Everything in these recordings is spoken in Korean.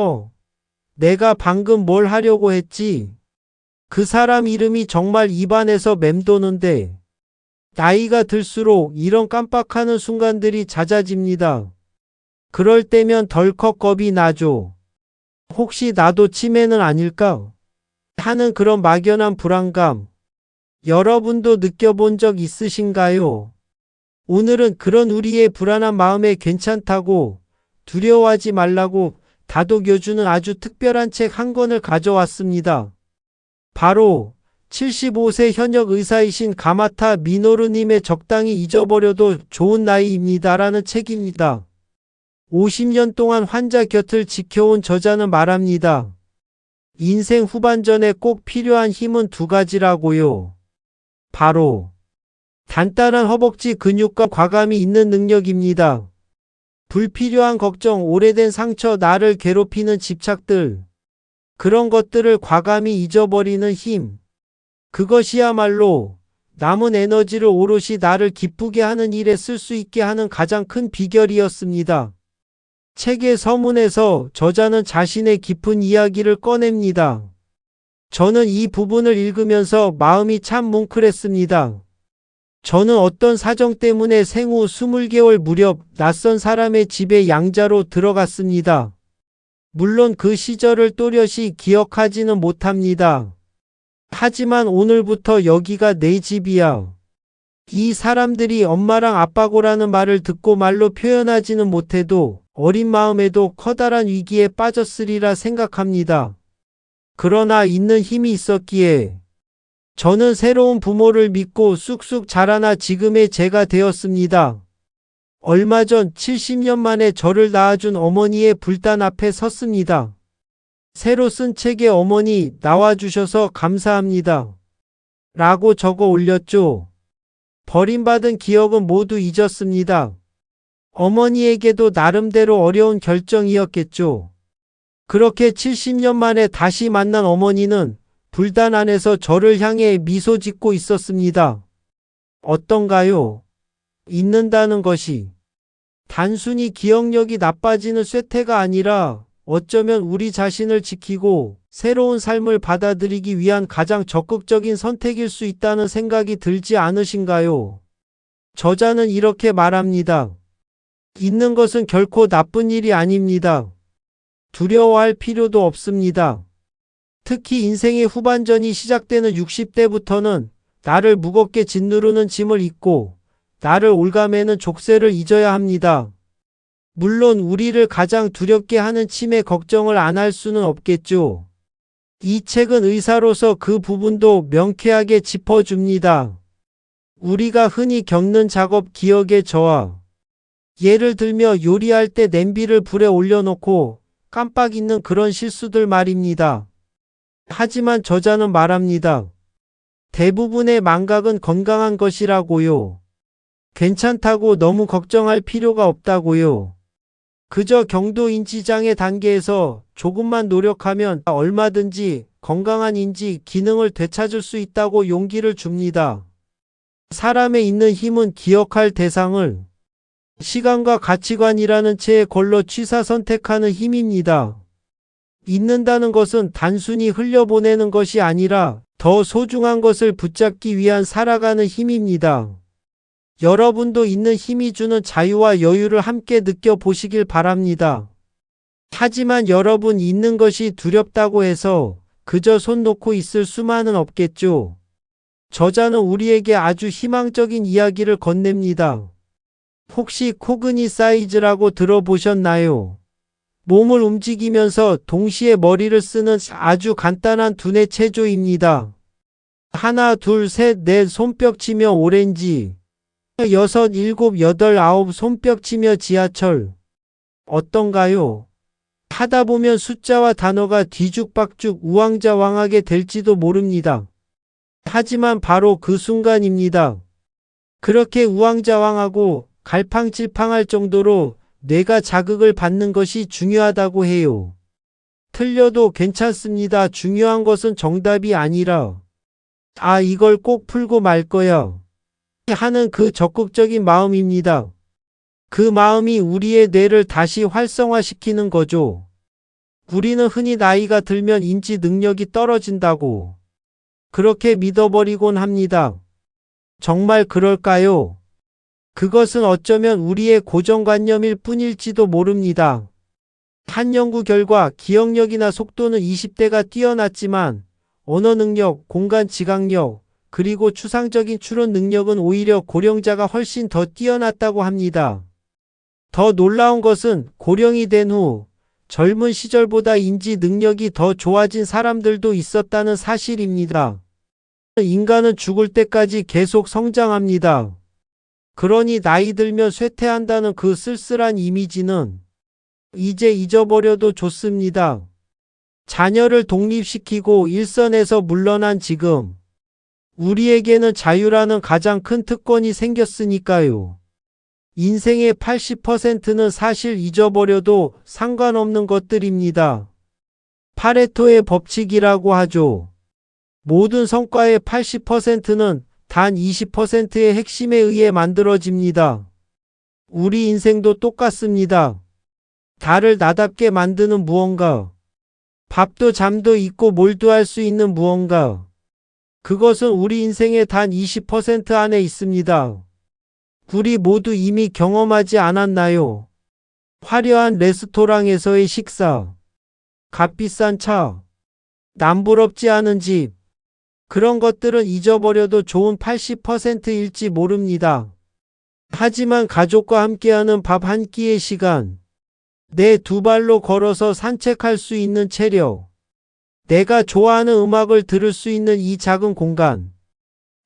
어, 내가 방금 뭘 하려고 했지? 그 사람 이름이 정말 입안에서 맴도는데, 나이가 들수록 이런 깜빡하는 순간들이 잦아집니다. 그럴 때면 덜컥 겁이 나죠. 혹시 나도 치매는 아닐까? 하는 그런 막연한 불안감. 여러분도 느껴본 적 있으신가요? 오늘은 그런 우리의 불안한 마음에 괜찮다고 두려워하지 말라고 다독여주는 아주 특별한 책 한 권을 가져왔습니다. 바로 75세 현역 의사이신 가마타 미노루님의 적당히 잊어버려도 좋은 나이입니다라는 책입니다. 50년 동안 환자 곁을 지켜온 저자는 말합니다. 인생 후반전에 꼭 필요한 힘은 두 가지라고요. 바로 단단한 허벅지 근육과 과감이 있는 능력입니다. 불필요한 걱정, 오래된 상처, 나를 괴롭히는 집착들. 그런 것들을 과감히 잊어버리는 힘. 그것이야말로 남은 에너지를 오롯이 나를 기쁘게 하는 일에 쓸 수 있게 하는 가장 큰 비결이었습니다. 책의 서문에서 저자는 자신의 깊은 이야기를 꺼냅니다. 저는 이 부분을 읽으면서 마음이 참 뭉클했습니다. 저는 어떤 사정 때문에 생후 20개월 무렵 낯선 사람의 집에 양자로 들어갔습니다. 물론 그 시절을 또렷이 기억하지는 못합니다. 하지만 오늘부터 여기가 내 집이야. 이 사람들이 엄마랑 아빠고라는 말을 듣고 말로 표현하지는 못해도 어린 마음에도 커다란 위기에 빠졌으리라 생각합니다. 그러나 있는 힘이 있었기에 저는 새로운 부모를 믿고 쑥쑥 자라나 지금의 제가 되었습니다. 얼마 전 70년 만에 저를 낳아준 어머니의 불단 앞에 섰습니다. 새로 쓴 책에 어머니 나와주셔서 감사합니다. 라고 적어 올렸죠. 버림받은 기억은 모두 잊었습니다. 어머니에게도 나름대로 어려운 결정이었겠죠. 그렇게 70년 만에 다시 만난 어머니는 불단 안에서 저를 향해 미소 짓고 있었습니다. 어떤가요? 잊는다는 것이 단순히 기억력이 나빠지는 쇠퇴가 아니라 어쩌면 우리 자신을 지키고 새로운 삶을 받아들이기 위한 가장 적극적인 선택일 수 있다는 생각이 들지 않으신가요? 저자는 이렇게 말합니다. 잊는 것은 결코 나쁜 일이 아닙니다. 두려워할 필요도 없습니다. 특히 인생의 후반전이 시작되는 60대부터는 나를 무겁게 짓누르는 짐을 잊고 나를 올가매는 족쇄를 잊어야 합니다. 물론 우리를 가장 두렵게 하는 치매 걱정을 안 할 수는 없겠죠. 이 책은 의사로서 그 부분도 명쾌하게 짚어줍니다. 우리가 흔히 겪는 작업 기억의 저하. 예를 들며 요리할 때 냄비를 불에 올려놓고 깜빡 잊는 그런 실수들 말입니다. 하지만 저자는 말합니다. 대부분의 망각은 건강한 것이라고요. 괜찮다고 너무 걱정할 필요가 없다고요. 그저 경도 인지장애 단계에서 조금만 노력하면 얼마든지 건강한 인지 기능을 되찾을 수 있다고 용기를 줍니다. 사람에 있는 힘은 기억할 대상을 시간과 가치관이라는 채의 걸로 취사 선택하는 힘입니다. 잊는다는 것은 단순히 흘려보내는 것이 아니라 더 소중한 것을 붙잡기 위한 살아가는 힘입니다. 여러분도 있는 힘이 주는 자유와 여유를 함께 느껴보시길 바랍니다. 하지만 여러분 있는 것이 두렵다고 해서 그저 손 놓고 있을 수만은 없겠죠. 저자는 우리에게 아주 희망적인 이야기를 건넵니다. 혹시 코그니 사이즈라고 들어보셨나요? 몸을 움직이면서 동시에 머리를 쓰는 아주 간단한 두뇌 체조입니다. 하나, 둘, 셋, 넷 손뼉 치며 오렌지. 여섯, 일곱, 여덟, 아홉 손뼉 치며 지하철. 어떤가요? 하다 보면 숫자와 단어가 뒤죽박죽 우왕좌왕하게 될지도 모릅니다. 하지만 바로 그 순간입니다. 그렇게 우왕좌왕하고 갈팡질팡할 정도로 뇌가 자극을 받는 것이 중요하다고 해요. 틀려도 괜찮습니다. 중요한 것은 정답이 아니라, 아, 이걸 꼭 풀고 말 거야. 하는 그 적극적인 마음입니다. 그 마음이 우리의 뇌를 다시 활성화시키는 거죠. 우리는 흔히 나이가 들면 인지 능력이 떨어진다고 그렇게 믿어버리곤 합니다. 정말 그럴까요? 그것은 어쩌면 우리의 고정관념일 뿐일지도 모릅니다. 한 연구 결과 기억력이나 속도는 20대가 뛰어났지만 언어 능력, 공간 지각력, 그리고 추상적인 추론 능력은 오히려 고령자가 훨씬 더 뛰어났다고 합니다. 더 놀라운 것은 고령이 된 후 젊은 시절보다 인지 능력이 더 좋아진 사람들도 있었다는 사실입니다. 인간은 죽을 때까지 계속 성장합니다. 그러니 나이 들면 쇠퇴한다는 그 쓸쓸한 이미지는 이제 잊어버려도 좋습니다. 자녀를 독립시키고 일선에서 물러난 지금 우리에게는 자유라는 가장 큰 특권이 생겼으니까요. 인생의 80%는 사실 잊어버려도 상관없는 것들입니다. 파레토의 법칙이라고 하죠. 모든 성과의 80%는 단 20%의 핵심에 의해 만들어집니다. 우리 인생도 똑같습니다. 달을 나답게 만드는 무언가. 밥도 잠도 있고 몰도 할수 있는 무언가. 그것은 우리 인생의 단 20% 안에 있습니다. 우리 모두 이미 경험하지 않았나요? 화려한 레스토랑에서의 식사. 값비싼 차. 남부럽지 않은 집. 그런 것들은 잊어버려도 좋은 80%일지 모릅니다. 하지만 가족과 함께하는 밥 한 끼의 시간. 내 두 발로 걸어서 산책할 수 있는 체력. 내가 좋아하는 음악을 들을 수 있는 이 작은 공간.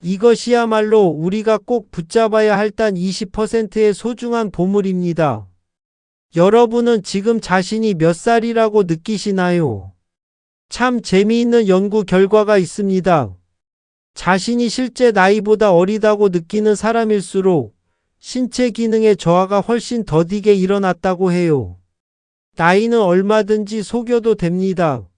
이것이야말로 우리가 꼭 붙잡아야 할 단 20%의 소중한 보물입니다. 여러분은 지금 자신이 몇 살이라고 느끼시나요? 참 재미있는 연구 결과가 있습니다. 자신이 실제 나이보다 어리다고 느끼는 사람일수록 신체 기능의 저하가 훨씬 더디게 일어났다고 해요. 나이는 얼마든지 속여도 됩니다.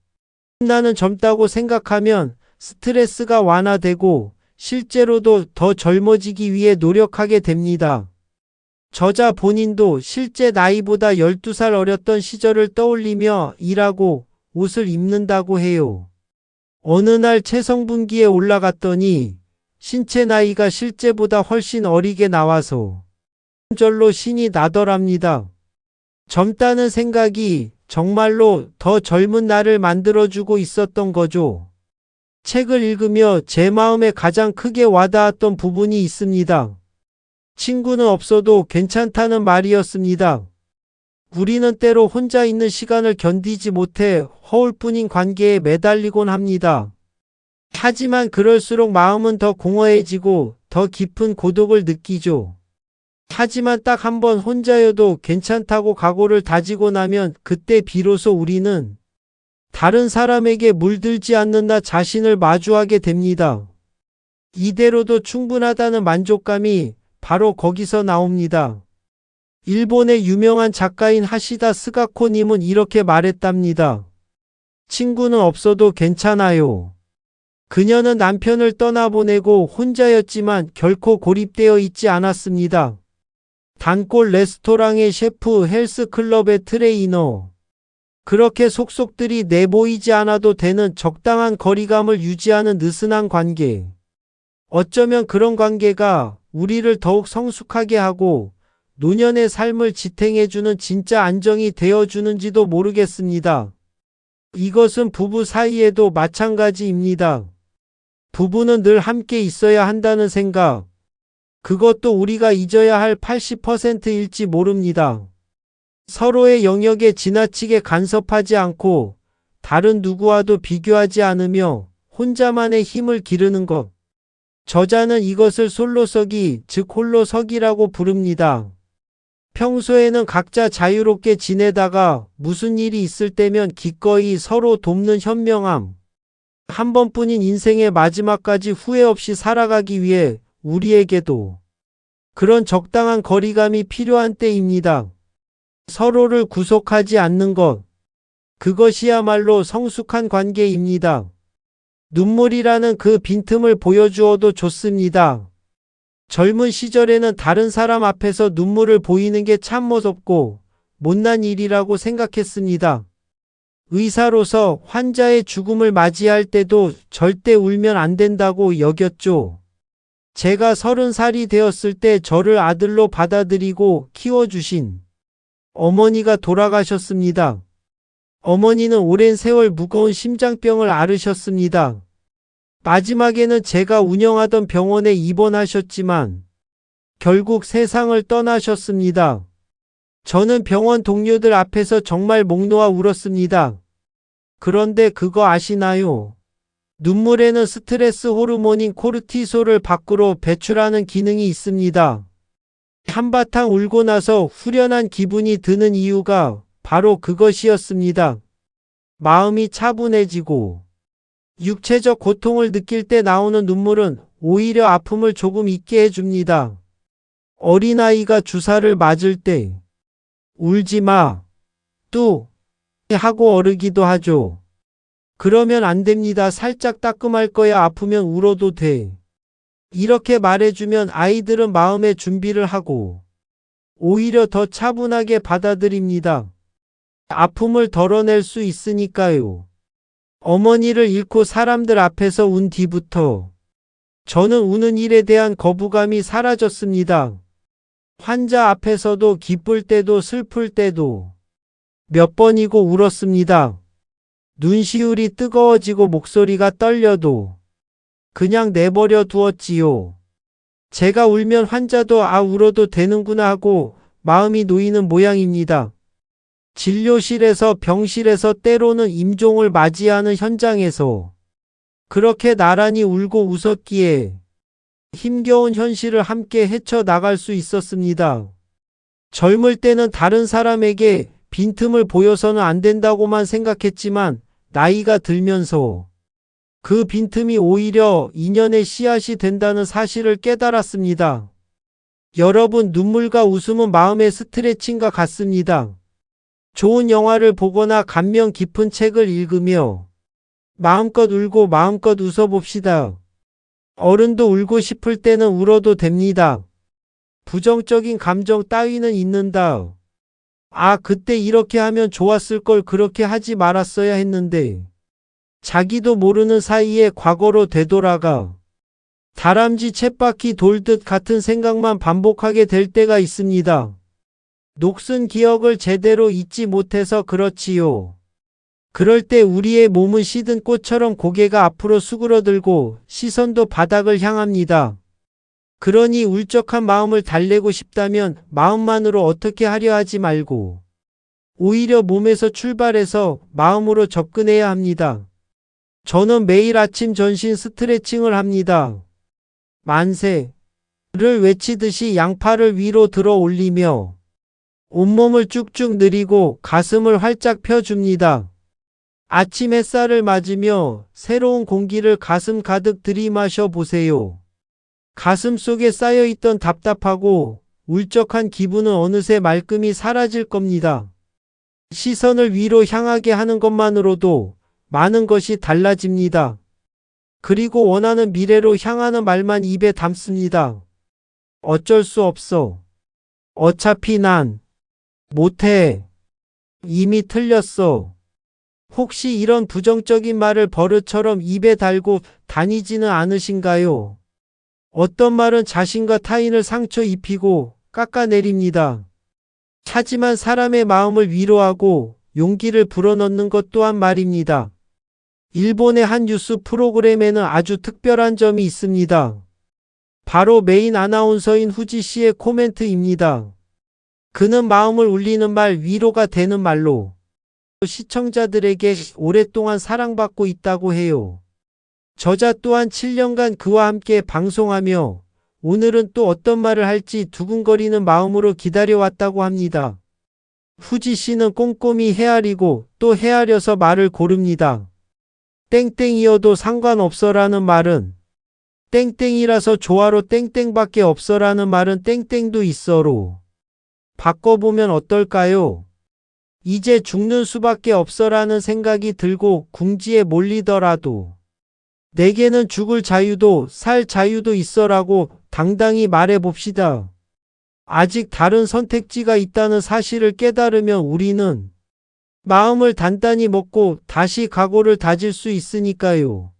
나는 젊다고 생각하면 스트레스가 완화되고 실제로도 더 젊어지기 위해 노력하게 됩니다. 저자 본인도 실제 나이보다 12살 어렸던 시절을 떠올리며 일하고 옷을 입는다고 해요. 어느 날 체성분기에 올라갔더니 신체 나이가 실제보다 훨씬 어리게 나와서 절로 신이 나더랍니다. 젊다는 생각이 정말로 더 젊은 나를 만들어주고 있었던 거죠. 책을 읽으며 제 마음에 가장 크게 와닿았던 부분이 있습니다. 친구는 없어도 괜찮다는 말이었습니다. 우리는 때로 혼자 있는 시간을 견디지 못해 허울뿐인 관계에 매달리곤 합니다. 하지만 그럴수록 마음은 더 공허해지고 더 깊은 고독을 느끼죠. 하지만 딱 한 번 혼자여도 괜찮다고 각오를 다지고 나면 그때 비로소 우리는 다른 사람에게 물들지 않는 나 자신을 마주하게 됩니다. 이대로도 충분하다는 만족감이 바로 거기서 나옵니다. 일본의 유명한 작가인 하시다 스가코님은 이렇게 말했답니다. 친구는 없어도 괜찮아요. 그녀는 남편을 떠나보내고 혼자였지만 결코 고립되어 있지 않았습니다. 단골 레스토랑의 셰프 헬스클럽의 트레이너. 그렇게 속속들이 내보이지 않아도 되는 적당한 거리감을 유지하는 느슨한 관계. 어쩌면 그런 관계가 우리를 더욱 성숙하게 하고 노년의 삶을 지탱해주는 진짜 안정이 되어주는지도 모르겠습니다. 이것은 부부 사이에도 마찬가지입니다. 부부는 늘 함께 있어야 한다는 생각. 그것도 우리가 잊어야 할 80%일지 모릅니다. 서로의 영역에 지나치게 간섭하지 않고 다른 누구와도 비교하지 않으며 혼자만의 힘을 기르는 것. 저자는 이것을 솔로서기, 즉 홀로서기라고 부릅니다. 평소에는 각자 자유롭게 지내다가 무슨 일이 있을 때면 기꺼이 서로 돕는 현명함. 한 번뿐인 인생의 마지막까지 후회 없이 살아가기 위해 우리에게도 그런 적당한 거리감이 필요한 때입니다. 서로를 구속하지 않는 것. 그것이야말로 성숙한 관계입니다. 눈물이라는 그 빈틈을 보여주어도 좋습니다. 젊은 시절에는 다른 사람 앞에서 눈물을 보이는 게 참 무섭고 못난 일이라고 생각했습니다. 의사로서 환자의 죽음을 맞이할 때도 절대 울면 안 된다고 여겼죠. 제가 서른 살이 되었을 때 저를 아들로 받아들이고 키워주신 어머니가 돌아가셨습니다. 어머니는 오랜 세월 무거운 심장병을 앓으셨습니다. 마지막에는 제가 운영하던 병원에 입원하셨지만 결국 세상을 떠나셨습니다. 저는 병원 동료들 앞에서 정말 목 놓아 울었습니다. 그런데 그거 아시나요? 눈물에는 스트레스 호르몬인 코르티솔을 밖으로 배출하는 기능이 있습니다. 한바탕 울고 나서 후련한 기분이 드는 이유가 바로 그것이었습니다. 마음이 차분해지고 육체적 고통을 느낄 때 나오는 눈물은 오히려 아픔을 조금 잊게 해줍니다. 어린아이가 주사를 맞을 때 울지 마. 또 하고 어르기도 하죠. 그러면 안 됩니다. 살짝 따끔할 거야. 아프면 울어도 돼. 이렇게 말해주면 아이들은 마음의 준비를 하고 오히려 더 차분하게 받아들입니다. 아픔을 덜어낼 수 있으니까요. 어머니를 잃고 사람들 앞에서 운 뒤부터 저는 우는 일에 대한 거부감이 사라졌습니다. 환자 앞에서도 기쁠 때도 슬플 때도 몇 번이고 울었습니다. 눈시울이 뜨거워지고 목소리가 떨려도 그냥 내버려 두었지요. 제가 울면 환자도 아 울어도 되는구나 하고 마음이 놓이는 모양입니다. 진료실에서 병실에서 때로는 임종을 맞이하는 현장에서 그렇게 나란히 울고 웃었기에 힘겨운 현실을 함께 헤쳐나갈 수 있었습니다. 젊을 때는 다른 사람에게 빈틈을 보여서는 안 된다고만 생각했지만 나이가 들면서 그 빈틈이 오히려 인연의 씨앗이 된다는 사실을 깨달았습니다. 여러분 눈물과 웃음은 마음의 스트레칭과 같습니다. 좋은 영화를 보거나 감명 깊은 책을 읽으며 마음껏 울고 마음껏 웃어봅시다. 어른도 울고 싶을 때는 울어도 됩니다. 부정적인 감정 따위는 있는다. 아, 그때 이렇게 하면 좋았을 걸 그렇게 하지 말았어야 했는데. 자기도 모르는 사이에 과거로 되돌아가. 다람쥐 쳇바퀴 돌 듯 같은 생각만 반복하게 될 때가 있습니다. 녹슨 기억을 제대로 잊지 못해서 그렇지요. 그럴 때 우리의 몸은 시든 꽃처럼 고개가 앞으로 수그러들고 시선도 바닥을 향합니다. 그러니 울적한 마음을 달래고 싶다면 마음만으로 어떻게 하려 하지 말고 오히려 몸에서 출발해서 마음으로 접근해야 합니다. 저는 매일 아침 전신 스트레칭을 합니다. 만세를 외치듯이 양팔을 위로 들어 올리며 온몸을 쭉쭉 늘리고 가슴을 활짝 펴줍니다. 아침 햇살을 맞으며 새로운 공기를 가슴 가득 들이마셔 보세요. 가슴 속에 쌓여있던 답답하고 울적한 기분은 어느새 말끔히 사라질 겁니다. 시선을 위로 향하게 하는 것만으로도 많은 것이 달라집니다. 그리고 원하는 미래로 향하는 말만 입에 담습니다. 어쩔 수 없어. 어차피 난 못해. 이미 틀렸어. 혹시 이런 부정적인 말을 버릇처럼 입에 달고 다니지는 않으신가요? 어떤 말은 자신과 타인을 상처 입히고 깎아내립니다. 하지만 사람의 마음을 위로하고 용기를 불어넣는 것 또한 말입니다. 일본의 한 뉴스 프로그램에는 아주 특별한 점이 있습니다. 바로 메인 아나운서인 후지 씨의 코멘트입니다. 그는 마음을 울리는 말, 위로가 되는 말로 시청자들에게 오랫동안 사랑받고 있다고 해요. 저자 또한 7년간 그와 함께 방송하며 오늘은 또 어떤 말을 할지 두근거리는 마음으로 기다려왔다고 합니다. 후지 씨는 꼼꼼히 헤아리고 또 헤아려서 말을 고릅니다. 땡땡이어도 상관없어라는 말은 땡땡이라서 조화로 땡땡밖에 없어라는 말은 땡땡도 있어로 바꿔보면 어떨까요? 이제 죽는 수밖에 없어라는 생각이 들고 궁지에 몰리더라도 내게는 죽을 자유도 살 자유도 있어라고 당당히 말해봅시다. 아직 다른 선택지가 있다는 사실을 깨달으면 우리는 마음을 단단히 먹고 다시 각오를 다질 수 있으니까요.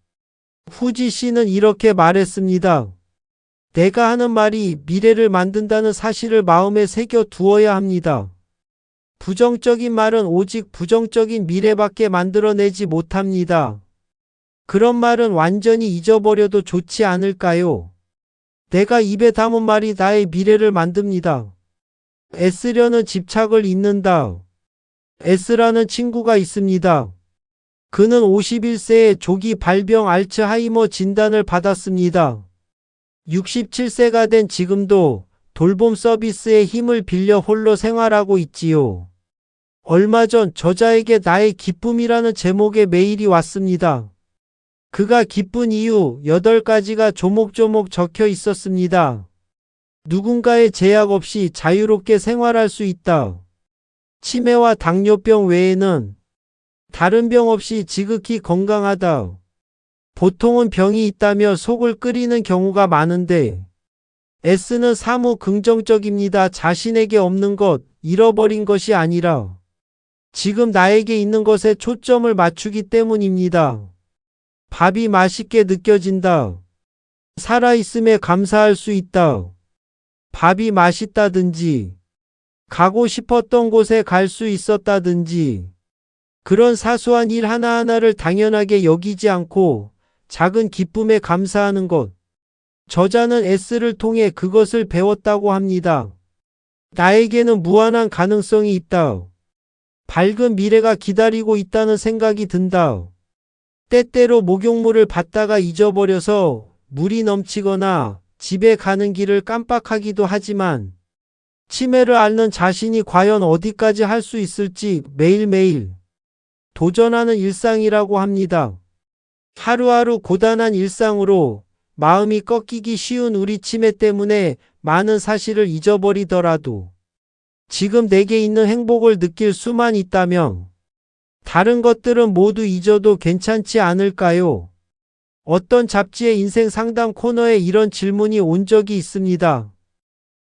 후지 씨는 이렇게 말했습니다. 내가 하는 말이 미래를 만든다는 사실을 마음에 새겨 두어야 합니다. 부정적인 말은 오직 부정적인 미래밖에 만들어내지 못합니다. 그런 말은 완전히 잊어버려도 좋지 않을까요? 내가 입에 담은 말이 나의 미래를 만듭니다. S려는 집착을 잇는다. S라는 친구가 있습니다. 그는 51세에 조기 발병 알츠하이머 진단을 받았습니다. 67세가 된 지금도 돌봄 서비스의 힘을 빌려 홀로 생활하고 있지요. 얼마 전 저자에게 나의 기쁨이라는 제목의 메일이 왔습니다. 그가 기쁜 이유 8가지가 조목조목 적혀 있었습니다. 누군가의 제약 없이 자유롭게 생활할 수 있다. 치매와 당뇨병 외에는 다른 병 없이 지극히 건강하다. 보통은 병이 있다며 속을 끓이는 경우가 많은데 S는 사무 긍정적입니다. 자신에게 없는 것, 잃어버린 것이 아니라 지금 나에게 있는 것에 초점을 맞추기 때문입니다. 밥이 맛있게 느껴진다. 살아있음에 감사할 수 있다. 밥이 맛있다든지, 가고 싶었던 곳에 갈 수 있었다든지, 그런 사소한 일 하나하나를 당연하게 여기지 않고 작은 기쁨에 감사하는 것. 저자는 S를 통해 그것을 배웠다고 합니다. 나에게는 무한한 가능성이 있다. 밝은 미래가 기다리고 있다는 생각이 든다. 때때로 목욕물을 받다가 잊어버려서 물이 넘치거나 집에 가는 길을 깜빡하기도 하지만 치매를 앓는 자신이 과연 어디까지 할 수 있을지 매일매일 도전하는 일상이라고 합니다. 하루하루 고단한 일상으로 마음이 꺾이기 쉬운 우리 치매 때문에 많은 사실을 잊어버리더라도 지금 내게 있는 행복을 느낄 수만 있다면 다른 것들은 모두 잊어도 괜찮지 않을까요? 어떤 잡지의 인생 상담 코너에 이런 질문이 온 적이 있습니다.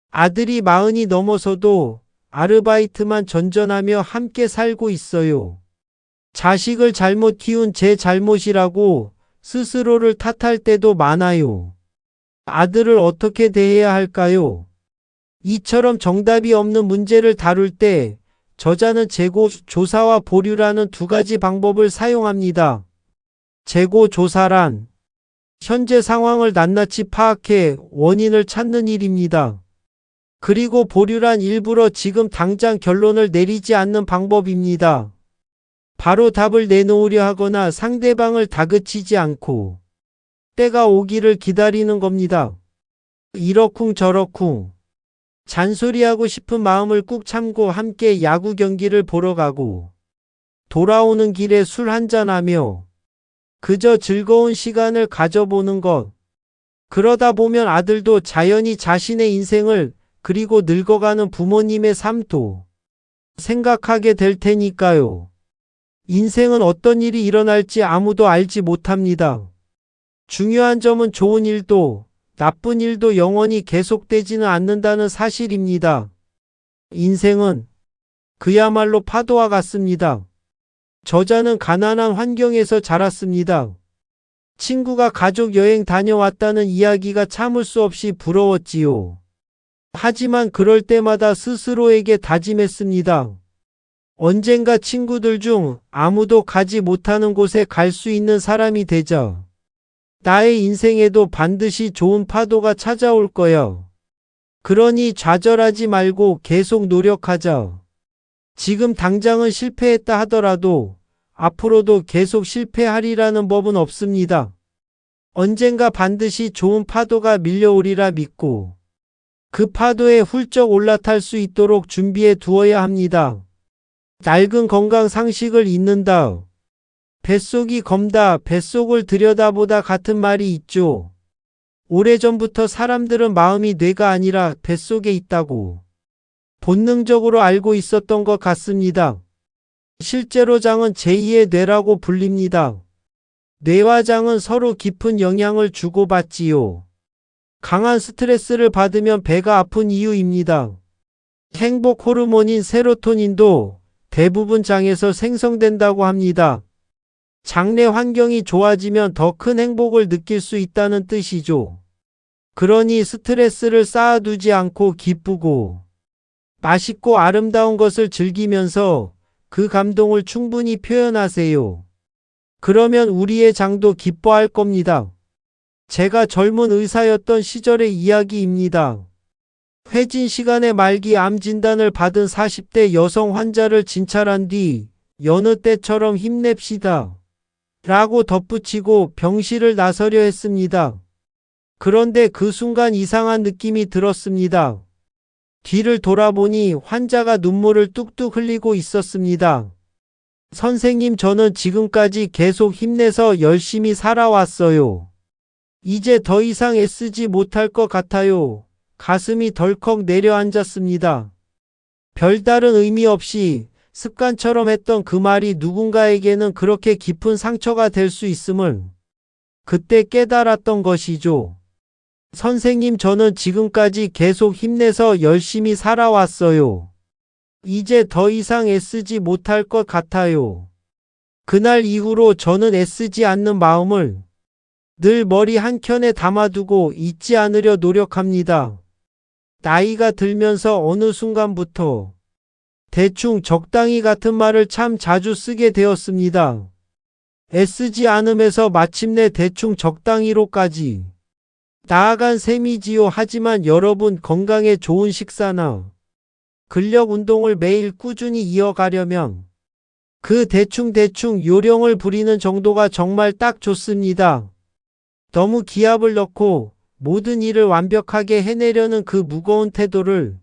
아들이 마흔이 넘어서도 아르바이트만 전전하며 함께 살고 있어요. 자식을 잘못 키운 제 잘못이라고 스스로를 탓할 때도 많아요. 아들을 어떻게 대해야 할까요? 이처럼 정답이 없는 문제를 다룰 때 저자는 재고 조사와 보류라는 두 가지 방법을 사용합니다. 재고 조사란 현재 상황을 낱낱이 파악해 원인을 찾는 일입니다. 그리고 보류란 일부러 지금 당장 결론을 내리지 않는 방법입니다. 바로 답을 내놓으려 하거나 상대방을 다그치지 않고 때가 오기를 기다리는 겁니다. 이러쿵 저러쿵 잔소리하고 싶은 마음을 꾹 참고 함께 야구 경기를 보러 가고 돌아오는 길에 술 한잔하며 그저 즐거운 시간을 가져보는 것. 그러다 보면 아들도 자연히 자신의 인생을 그리고 늙어가는 부모님의 삶도 생각하게 될 테니까요. 인생은 어떤 일이 일어날지 아무도 알지 못합니다. 중요한 점은 좋은 일도 나쁜 일도 영원히 계속되지는 않는다는 사실입니다. 인생은 그야말로 파도와 같습니다. 저자는 가난한 환경에서 자랐습니다. 친구가 가족 여행 다녀왔다는 이야기가 참을 수 없이 부러웠지요. 하지만 그럴 때마다 스스로에게 다짐했습니다. 언젠가 친구들 중 아무도 가지 못하는 곳에 갈 수 있는 사람이 되자. 나의 인생에도 반드시 좋은 파도가 찾아올 거야. 그러니 좌절하지 말고 계속 노력하자. 지금 당장은 실패했다 하더라도 앞으로도 계속 실패하리라는 법은 없습니다. 언젠가 반드시 좋은 파도가 밀려오리라 믿고 그 파도에 훌쩍 올라탈 수 있도록 준비해 두어야 합니다. 낡은 건강 상식을 잊는다. 뱃속이 검다, 뱃속을 들여다보다 같은 말이 있죠. 오래전부터 사람들은 마음이 뇌가 아니라 뱃속에 있다고 본능적으로 알고 있었던 것 같습니다. 실제로 장은 제2의 뇌라고 불립니다. 뇌와 장은 서로 깊은 영향을 주고받지요. 강한 스트레스를 받으면 배가 아픈 이유입니다. 행복 호르몬인 세로토닌도 대부분 장에서 생성된다고 합니다. 장내 환경이 좋아지면 더 큰 행복을 느낄 수 있다는 뜻이죠. 그러니 스트레스를 쌓아두지 않고 기쁘고 맛있고 아름다운 것을 즐기면서 그 감동을 충분히 표현하세요. 그러면 우리의 장도 기뻐할 겁니다. 제가 젊은 의사였던 시절의 이야기입니다. 회진 시간에 말기 암 진단을 받은 40대 여성 환자를 진찰한 뒤 여느 때처럼 힘냅시다. 라고 덧붙이고 병실을 나서려 했습니다. 그런데 그 순간 이상한 느낌이 들었습니다. 뒤를 돌아보니 환자가 눈물을 뚝뚝 흘리고 있었습니다. 선생님, 저는 지금까지 계속 힘내서 열심히 살아왔어요. 이제 더 이상 애쓰지 못할 것 같아요. 가슴이 덜컥 내려앉았습니다. 별다른 의미 없이 습관처럼 했던 그 말이 누군가에게는 그렇게 깊은 상처가 될 수 있음을 그때 깨달았던 것이죠. 선생님, 저는 지금까지 계속 힘내서 열심히 살아왔어요. 이제 더 이상 애쓰지 못할 것 같아요. 그날 이후로 저는 애쓰지 않는 마음을 늘 머리 한켠에 담아두고 잊지 않으려 노력합니다. 나이가 들면서 어느 순간부터 대충 적당히 같은 말을 참 자주 쓰게 되었습니다. 애쓰지 않음에서 마침내 대충 적당히로까지 나아간 셈이지요. 하지만 여러분 건강에 좋은 식사나 근력 운동을 매일 꾸준히 이어가려면 그 대충대충 요령을 부리는 정도가 정말 딱 좋습니다. 너무 기합을 넣고 모든 일을 완벽하게 해내려는 그 무거운 태도를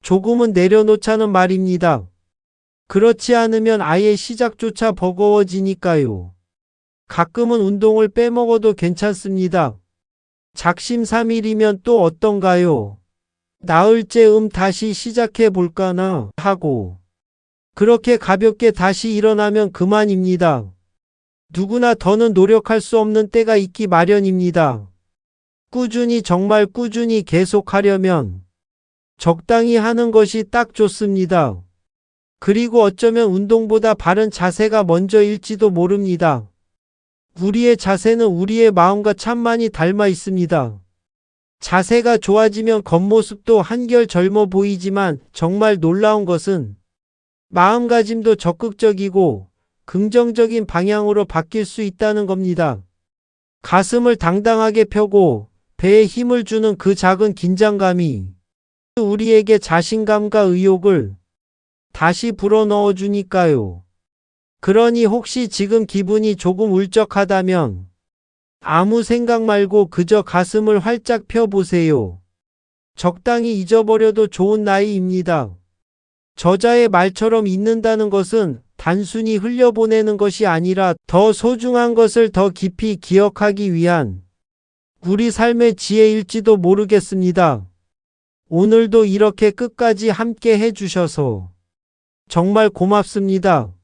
조금은 내려놓자는 말입니다. 그렇지 않으면 아예 시작조차 버거워지니까요. 가끔은 운동을 빼먹어도 괜찮습니다. 작심삼일이면 또 어떤가요? 나흘째 음 다시 시작해 볼까나 하고 그렇게 가볍게 다시 일어나면 그만입니다. 누구나 더는 노력할 수 없는 때가 있기 마련입니다. 꾸준히 정말 꾸준히 계속하려면 적당히 하는 것이 딱 좋습니다. 그리고 어쩌면 운동보다 바른 자세가 먼저일지도 모릅니다. 우리의 자세는 우리의 마음과 참 많이 닮아 있습니다. 자세가 좋아지면 겉모습도 한결 젊어 보이지만 정말 놀라운 것은 마음가짐도 적극적이고 긍정적인 방향으로 바뀔 수 있다는 겁니다. 가슴을 당당하게 펴고 배에 힘을 주는 그 작은 긴장감이 우리에게 자신감과 의욕을 다시 불어넣어 주니까요. 그러니 혹시 지금 기분이 조금 울적하다면 아무 생각 말고 그저 가슴을 활짝 펴보세요. 적당히 잊어버려도 좋은 나이입니다. 저자의 말처럼 잊는다는 것은 단순히 흘려보내는 것이 아니라 더 소중한 것을 더 깊이 기억하기 위한 우리 삶의 지혜일지도 모르겠습니다. 오늘도 이렇게 끝까지 함께 해주셔서 정말 고맙습니다.